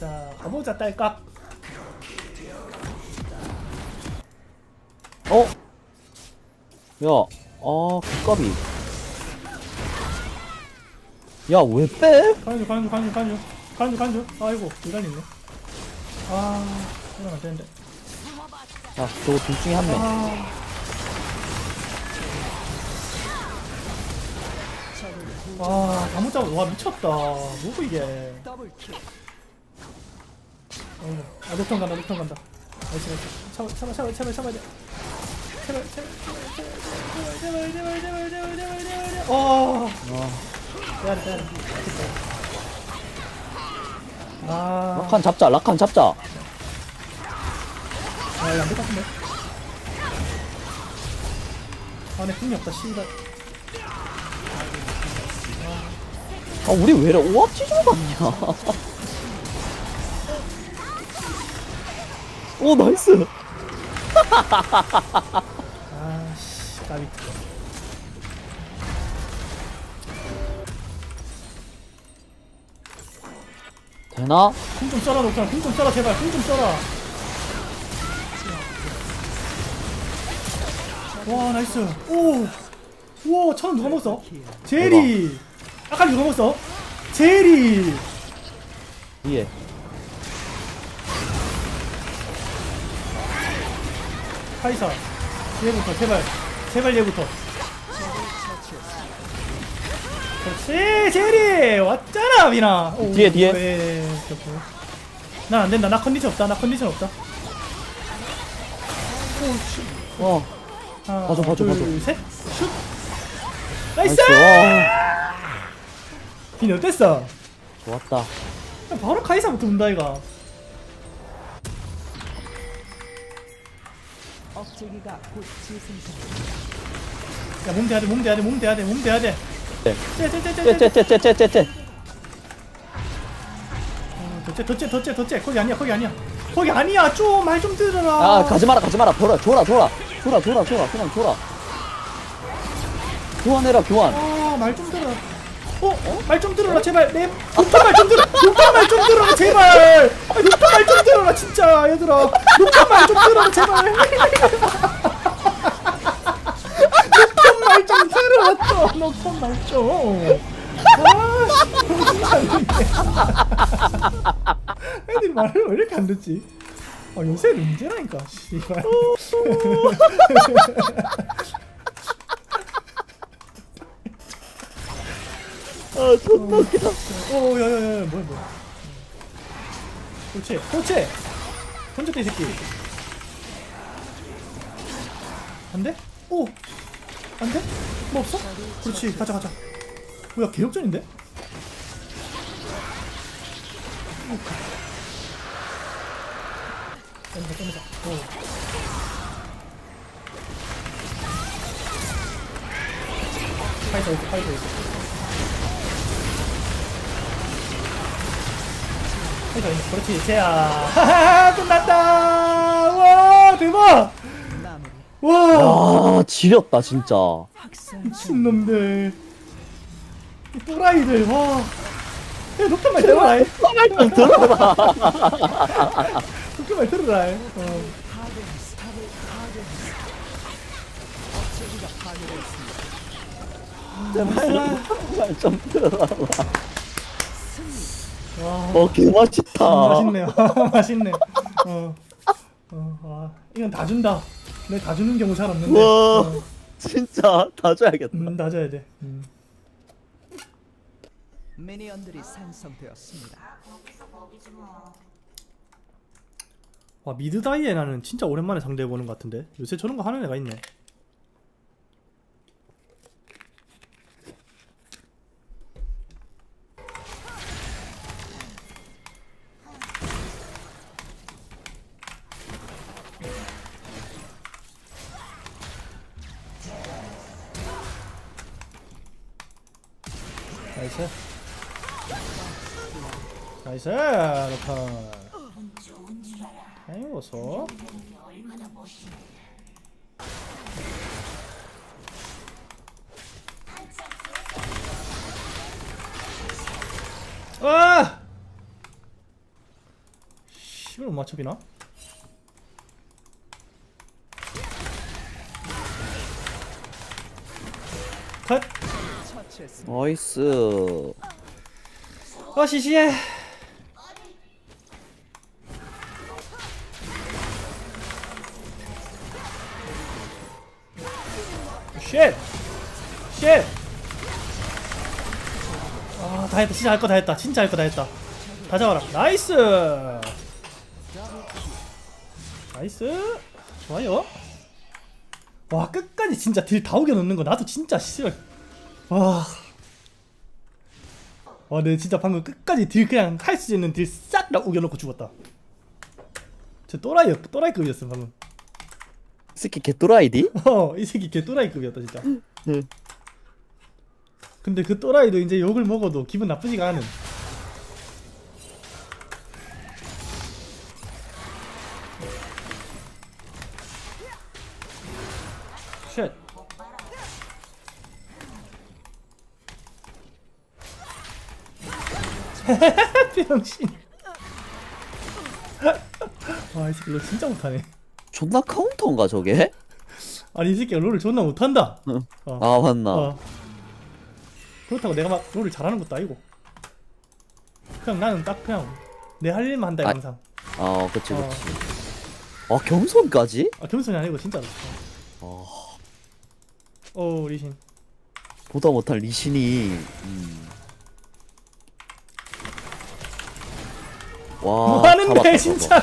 자 가보자 딸깍 어? 야, 아, 국갑이. 야, 왜 빼? 가는 중 가는 중 가는 중 아이고 이간 있네 아 이러면 안 되는데 야, 저거 둘 중에 한 명. 아 와, 잘못 잡아. 와, 미쳤다. 뭐고, 이게. 어, 아, 녹턴 간다, 녹턴 간다. 나이스, 나이스. 참아, 참아, 참아, 참아, 참아야 돼. 제발, 제발, 제발, 제발, 제발, 제발, 제발, 제발, 제발, 제발, 제발. 어, 아, 빼야 돼. 아, 라칸 잡자, 라칸 잡자. 아, 이거 안될 것 같은데. 아, 내 힘이 없다, 씨발. 아, 우리 왜 이래 오합지졸 같냐? 오, 나이스. 아, 씨, 까비. 되나? 힘좀 써라, 녹턴. 힘좀 써라, 제발. 힘좀 써라. 와, 나이스. 오! 우와, 천원 누가 먹었어? 제리! 아까 누가 먹었어? 제리! 위에. 카이사. 얘부터, 제발. 제발 얘부터. 그렇지, 제리! 왔잖아, 미나. 오, 뒤에, 뒤에. 왜, 난안 된다. 나 컨디션 없다. 나 컨디션 없다. 와, 하나, 봐줘, 봐줘, 둘, 봐줘. 셋, 슛. 나이스! 나이스. 와, 빈 어땠어? 좋았다. 야, 바로 카이사부터 본다 이가. 제기가 곧 재생됩니다. 야, 몸 대야 돼, 몸 대야 돼, 몸 대야 돼, 몸 대야 돼. 네. 쟤쟤쟤쟤쟤. 째째째째째째. 덧째, 덧째, 덧째, 덧째. 거기 아니야, 거기 아니야. 거기 아니야. 좀 말 좀 들어라. 아, 가지 마라, 가지 마라. 줘라, 줘라, 줘라. 줘라, 줘라, 줘라. 그냥 줘라. 교환해라, 교환. 아, 말 좀 들어라. 어, 어? 말 좀 들어라, 제발. 내 녹턴 말좀 들어. 녹턴 말좀 들어라, 제발. 아, 녹턴 말좀 들어라, 진짜, 얘들아. 녹턴 말좀 들어라, 제발. 녹턴 말좀 들어라, 또. 녹턴 말 좀. 아. 애들이 말을 왜 이렇게 안 듣지? 아, 요새 문제라니까, 씨발. 아, 존나 웃기다. 오, 야, 야, 야, 뭐야, 뭐야. 그렇지, 그렇지! 던졌다, 이 새끼. 안 돼? 오! 안 돼? 뭐 없어? 그렇지, 가자, 가자. 뭐야, 개역전인데? 땡겨, 땡겨. 오. 파이터 있어, 파이터 있 그렇지, 그렇지, 제야. 하하하, 끝났다! 와, 대박! 와, 지렸다, 진짜. 미친놈들. 또라이들, 와. 야, 녹턴 말 들어라. 녹턴 들어라. 녹턴 말 들어라. 어. 제발, 좀 들어라. 와 어, 개 맛있다. 맛있네 맛있네 어. 어, 와 이건 다 준다 내가 다 주는 경우 잘 없는데 와, 어. 진짜 다 줘야겠다. 음, 다 줘야 돼 음. 미니언들이 생성되었습니다. 와 미드 다이애나는 진짜 오랜만에 상대해보는 것 같은데 요새 저런 거 하는 애가 있네 나이스 나이스 로컨 타이밍 보소 아! 이걸 못 맞춰비나? 컷! 처치했습니다. 나이스 어 시시해 쉣! 쉣! 아, 다 했다. 진짜 할 거 다 했다. 진짜 할 거 다 했다. 다 잡아라. 나이스! 나이스! 좋아요. 와, 끝까지 진짜 딜 다 우겨 넣는 거 나도 진짜 싫어. 와. 와, 내 진짜 방금 끝까지 딜 그냥 할 수 있는 딜 싹 다 우겨놓고 죽었다. 저 또라이, 또라이급이었어, 방금. 스키 개또라이디? 어, 이 새끼 개 또라이급이었다, 진짜. 응. 근데 그 또라이도 이제 욕을 먹어도 기분 나쁘지가 않은. 쉣. 병신. 와, 이 새끼 너 진짜 못하네. 존나 카운터인가 저게? 아니 이 새끼가 롤을 존나 못한다. 응. 어. 아 맞나 어. 그렇다고 내가 막 롤을 잘하는 것도 아니고. 그냥 나는 딱 그냥 내 할 일만 한다 아. 항상. 아 그치 어. 그치 아 겸손까지? 아 겸손이 아니고 진짜로. 아어 리신. 보다 못한 리신이 음. 와 뭐 하는데 잡았다, 진짜.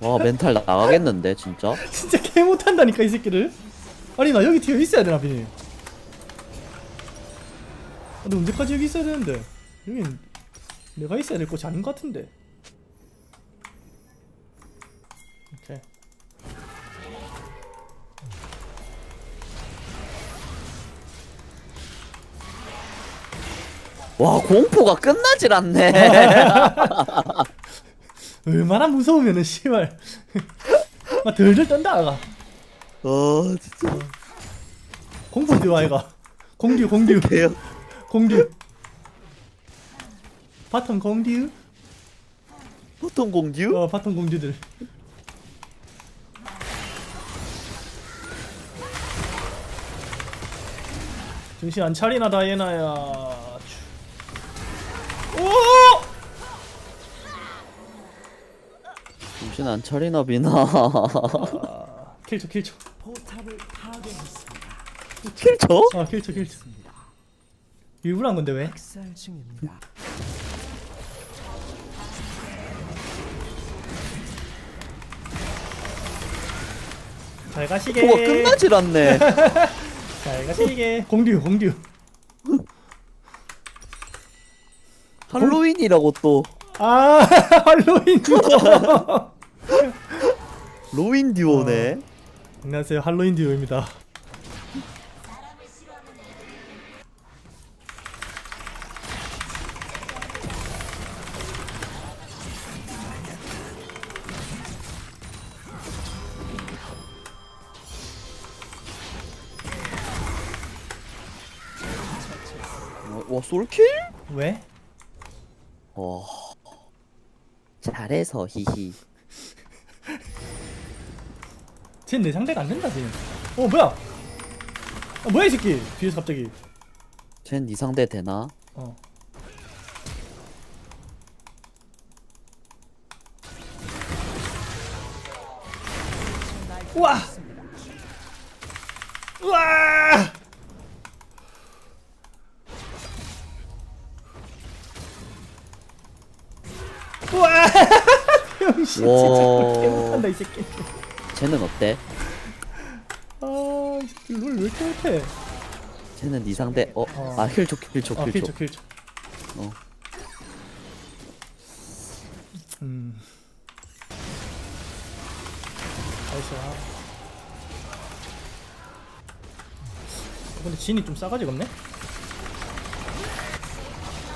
와 멘탈 나가겠는데 진짜? 진짜 개 못한다니까 이 새끼를. 아니 나 여기 뒤에 있어야 되나 비니. 아, 근데 언제까지 여기 있어야 되는데? 여긴 내가 있어야 될 곳이 아닌 것 같은데. 와 공포가 끝나질 않네. 얼마나 무서우면은 씨발. 막 덜덜 떤다 아가. 아 진짜. 공포 듀오 아이가. 공듀 공듀. 개요? 공듀. 바텀 공듀. 보통 공듀? 어 바텀 공듀들. 정신 안 차리나 다이애나야 오! 정신 안 차리나 비나 아, 킬쳐 킬쳐 포탑을 파괴했습니다. 킬쳐? 아 킬쳐 킬쳐 일부러 한 건데 왜? 학살 중입니다. 잘 가시게 공포가 끝나질 않네 잘 가시게 공듀 공듀 할로윈이라고 또. 아 할로윈 듀오. 로윈 듀오네. 안녕하세요. 할로윈 듀오입니다. 어, 와 솔킬? 왜? 어. 잘해서 히히. 쟤는 내 상대가 안 된다 쟤는 어 뭐야? 아 뭐야 이 새끼? 뒤에서 갑자기. 쟨 이상대 되나? 어. 우와 진짜 못한다 이 새끼 쟤는 어때? 아이 새끼 롤왜 이렇게 못해 쟤는 이상대 어? 어. 아 힐촉 힐촉 아 힐촉 킬쳐 킬쳐 어. 음 나이스 아. 근데 진이 좀 싸가지가 없네?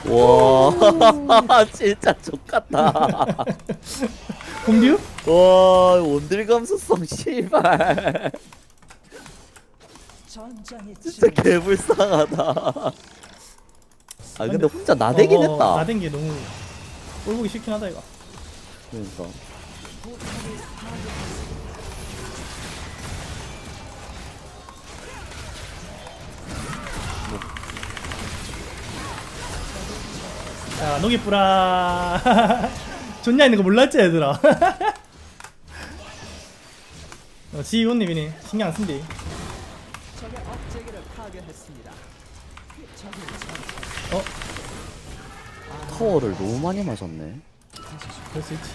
와 진짜 족같다 공듀? 와 원딜 감수성 씨발. 진짜 진 개불쌍하다. 아 근데 혼자 나대긴 어, 했다. 나댄 게 너무 꼴보기 싫긴 하다 이거. 그러니까. 야 녹이 뿌라 존냐 있는 거 몰랐지 얘들아. 어, 지훈님이니 신경 안 쓴디. 어? 타워를 너무 많이 맞았네. 그럴 수 있지.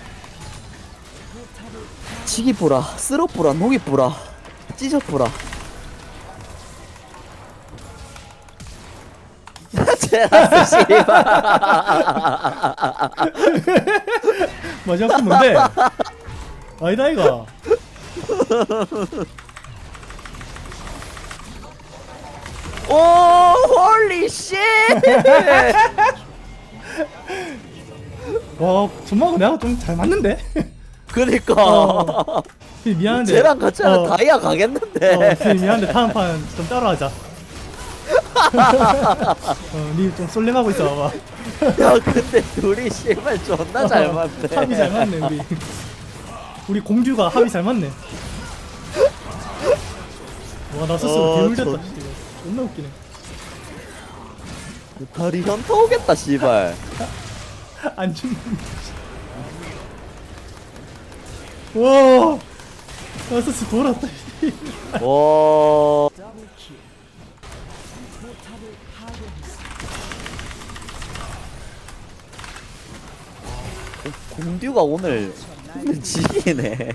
치기 뿌라 쓰러 뿌라 녹이 뿌라 찢어 뿌라 제라스 씨발 마지막 건 뭔데? 아니다 이거. 오 홀리 씨와 전마고 내가 좀 잘 맞는데? 그니까. 어. 피 미안한데. 쟤랑 같이 하면 어, 다이아 가겠는데. 어, 피 미안한데 다음 판 좀 따로 하자 어 니좀 솔랭하고 있어 봐봐. 야 근데 둘이 씨발 존나 잘 맞네. 합이 잘 맞네 우리. 우리 공주가 합이 잘 맞네. 와나 스스로 어, 개울렸다 전- 씨. 존나 웃기네. 다리 현타 오겠다 씨발. 안 죽는 와 나 스스 돌았다 씨. 와 공듀가 오늘 오늘 지기네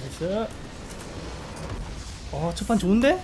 나이스 어 첫 판 좋은데?